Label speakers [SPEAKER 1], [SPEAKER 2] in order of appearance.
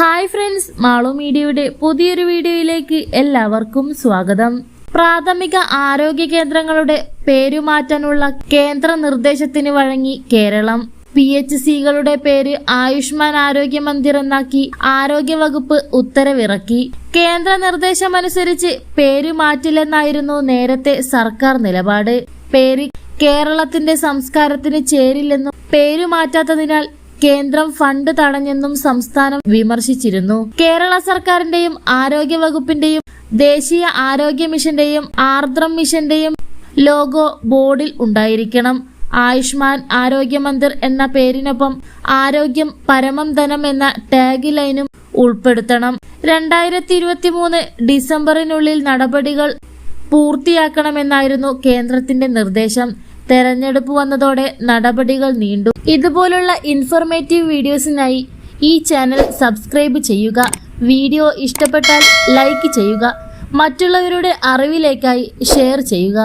[SPEAKER 1] Hi friends Malu മീഡിയയുടെ പുതിയൊരു വീഡിയോയിലേക്ക് എല്ലാവർക്കും സ്വാഗതം. പ്രാഥമിക ആരോഗ്യ കേന്ദ്രങ്ങളുടെ പേരുമാറ്റാനുള്ള കേന്ദ്ര നിർദ്ദേശത്തിന് വഴങ്ങി കേരളം. പി എച്ച് സികളുടെ പേര് ആയുഷ്മാൻ ആരോഗ്യ മന്ദിർ എന്നാക്കി ആരോഗ്യവകുപ്പ് ഉത്തരവിറക്കി. കേന്ദ്ര നിർദ്ദേശമനുസരിച്ച് പേര് മാറ്റില്ലെന്നായിരുന്നു നേരത്തെ സർക്കാർ നിലപാട്. പേര് കേരളത്തിന്റെ സംസ്കാരത്തിന് ചേരില്ലെന്നും പേരു മാറ്റാത്തതിനാൽ കേന്ദ്രം ഫണ്ട് തടഞ്ഞെന്നും സംസ്ഥാനം വിമർശിച്ചിരുന്നു. കേരള സർക്കാരിന്റെയും ആരോഗ്യ വകുപ്പിന്റെയും ദേശീയ ആരോഗ്യ മിഷന്റെയും ആർദ്രം മിഷന്റെയും ലോഗോ ബോർഡിൽ ഉണ്ടായിരിക്കണം. ആയുഷ്മാൻ ആരോഗ്യമന്ദിർ എന്ന പേരിനൊപ്പം ആരോഗ്യം പരമം ധനം എന്ന ടാഗ് ലൈനും ഉൾപ്പെടുത്തണം. രണ്ടായിരത്തി ഇരുപത്തി മൂന്ന് ഡിസംബറിനുള്ളിൽ നടപടികൾ പൂർത്തിയാക്കണമെന്നായിരുന്നു കേന്ദ്രത്തിന്റെ നിർദ്ദേശം. തെരഞ്ഞെടുപ്പ് വന്നതോടെ നടപടികൾ നീണ്ടു. ഇതുപോലുള്ള ഇൻഫോർമേറ്റീവ് വീഡിയോസിനായി ഈ ചാനൽ സബ്സ്ക്രൈബ് ചെയ്യുക. വീഡിയോ ഇഷ്ടപ്പെട്ടാൽ ലൈക്ക് ചെയ്യുക. മറ്റുള്ളവരുടെ അറിവിലേക്കായി ഷെയർ ചെയ്യുക.